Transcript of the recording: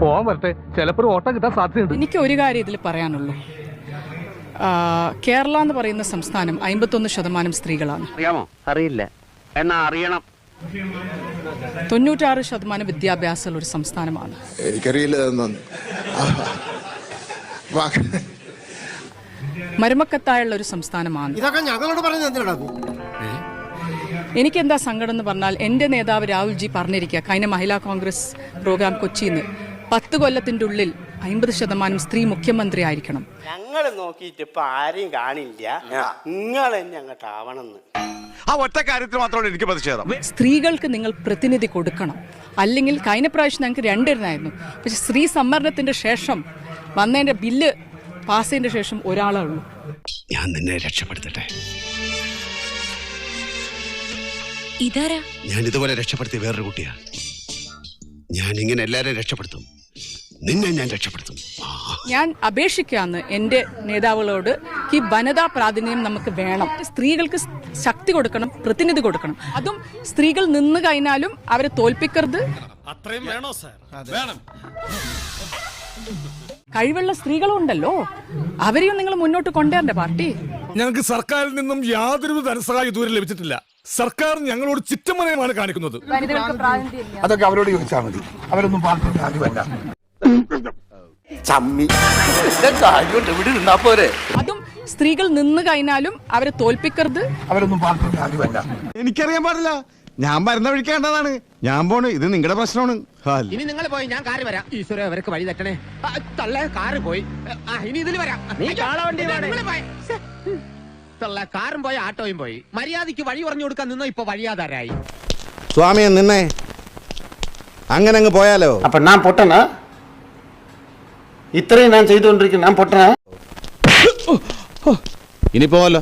പോവാൻ വരട്ടെ. ചിലപ്പോൾ ഒരു ഓട്ടം കിട്ടാൻ സാധ്യതയുണ്ട്. എനിക്ക് ഒരു കാര്യം ഇതിൽ പറയാനുള്ളൂ. കേരള എന്ന് പറയുന്ന സംസ്ഥാനം അമ്പത്തൊന്ന് ശതമാനം സ്ത്രീകളാണ്. അറിയാമോ? അറിയില്ല. എന്നാ അറിയണം. തൊണ്ണൂറ്റാറ് ശതമാനം വിദ്യാഭ്യാസമുള്ള ഒരു സംസ്ഥാനമാണ്. എനിക്കറിയില്ല മരുമക്കത്തായുള്ള ഒരു സംസ്ഥാനമാണ്. ഇതൊക്കെ ഞങ്ങളോട് പറയുന്നത് എന്തിനാ എനിക്കെന്താ സങ്കടം എന്ന് പറഞ്ഞാൽ എന്റെ നേതാവ് രാഹുൽജി പറഞ്ഞിരിക്കുക കഴിഞ്ഞ മഹിളാ കോൺഗ്രസ് പ്രോഗ്രാം കൊച്ചിയിൽ നിന്ന് പത്ത് കൊല്ലത്തിന്റെ ഉള്ളിൽ അമ്പത് ശതമാനം സ്ത്രീ മുഖ്യമന്ത്രി ആയിരിക്കണം. ഞങ്ങൾ നോക്കിയിട്ട് ഇപ്പൊ ആരെയും കാണില്ല. നിങ്ങൾ തന്നെ അങ്ങോട്ട് ആവണമെന്ന്. ആ ഒറ്റ കാര്യത്തിൽ മാത്രമാണ് എനിക്ക് പ്രതിഷേധം. സ്ത്രീകൾക്ക് നിങ്ങൾ പ്രതിനിധി കൊടുക്കണം. അല്ലെങ്കിൽ കഴിഞ്ഞ പ്രാവശ്യം ഞങ്ങൾക്ക് രണ്ടിരുന്നായിരുന്നു. പക്ഷെ സ്ത്രീ സംവരണത്തിന്റെ ശേഷം വന്നതിന്റെ ബില്ല് പാസ് ചെയ്തതിന്റെ ശേഷം ഒരാളേ ഉള്ളൂ. ഞാൻ നിന്നെ രക്ഷപ്പെടുത്തട്ടെ. ഇതാരാ? ഞാൻ ഇതുപോലെ രക്ഷപ്പെടുത്തിയ വേറൊരു കുട്ടിയാ. ഞാൻ ഇങ്ങനെ എല്ലാരെയും രക്ഷപ്പെടുത്തും. നിന്നെ ഞാൻ രക്ഷപ്പെടുത്തും. ഞാൻ അപേക്ഷിക്കാന്ന് എന്റെ നേതാവുകളോട് ഈ വനിതാ പ്രാതിനിധ്യം നമുക്ക് വേണം. സ്ത്രീകൾക്ക് ശക്തി കൊടുക്കണം പ്രതിനിധി കൊടുക്കണം. അതും സ്ത്രീകൾ നിന്ന് കഴിഞ്ഞാലും അവരെ തോൽപ്പിക്കരുത്. അത്രയും വേണോ സാർ? വേണം. കഴിവുള്ള സ്ത്രീകളും ഉണ്ടല്ലോ അവരെയും നിങ്ങൾ മുന്നോട്ട് കൊണ്ടുവരണ്ടേ പാർട്ടി. ഞങ്ങൾക്ക് സർക്കാരിൽ നിന്നും യാതൊരു ധനസഹായം ഇതുവരെ ലഭിച്ചിട്ടില്ല. സർക്കാർ ഞങ്ങളോട് ചിറ്റമനയമാണ് കാണിക്കുന്നത്. അതൊക്കെ അവരോട് ചോദിച്ചാൽ മതി. അവരൊന്നും പാർട്ടി കാര്യമല്ല ചമ്മി. കാര്യമുണ്ട് ഇവിടെ ഇരുന്നാ പോരെ. അതും സ്ത്രീകൾ നിന്ന് കഴിഞ്ഞാലും അവരെ തോൽപ്പിക്കരുത്. അവരൊന്നും പാർട്ടിയുടെ കാര്യമല്ല. എനിക്കറിയാൻ പാടില്ല. ഞാൻ വരുന്ന വഴിക്കേണ്ടതാണ് ഞാൻ പോണ്. ഇത് നിങ്ങളുടെ പ്രശ്നമാണ്. ഇനി നിങ്ങൾ പോയി ഞാൻ കാറ് വരാം. ഈശ്വര അവർക്ക് വഴി തട്ടണേ. തള്ള കാറ് പോയി. ഇനി ഇതിൽ വരാം. തള്ള കാറും പോയി ആട്ടോയും പോയി. മര്യാദയ്ക്ക് വഴി പറഞ്ഞു കൊടുക്കാൻ നിന്നോ? ഇപ്പൊ വഴിയാതാരായി. സ്വാമിയെ നിന്നേ. അങ്ങനെ അങ്ങ് പോയാലോ? അപ്പൊ ഞാൻ പൊട്ടനാ? ഇത്രയും ഞാൻ ചെയ്തുകൊണ്ടിരിക്കുന്നു ഞാൻ പൊട്ടനാ ഇനി പോവല്ലോ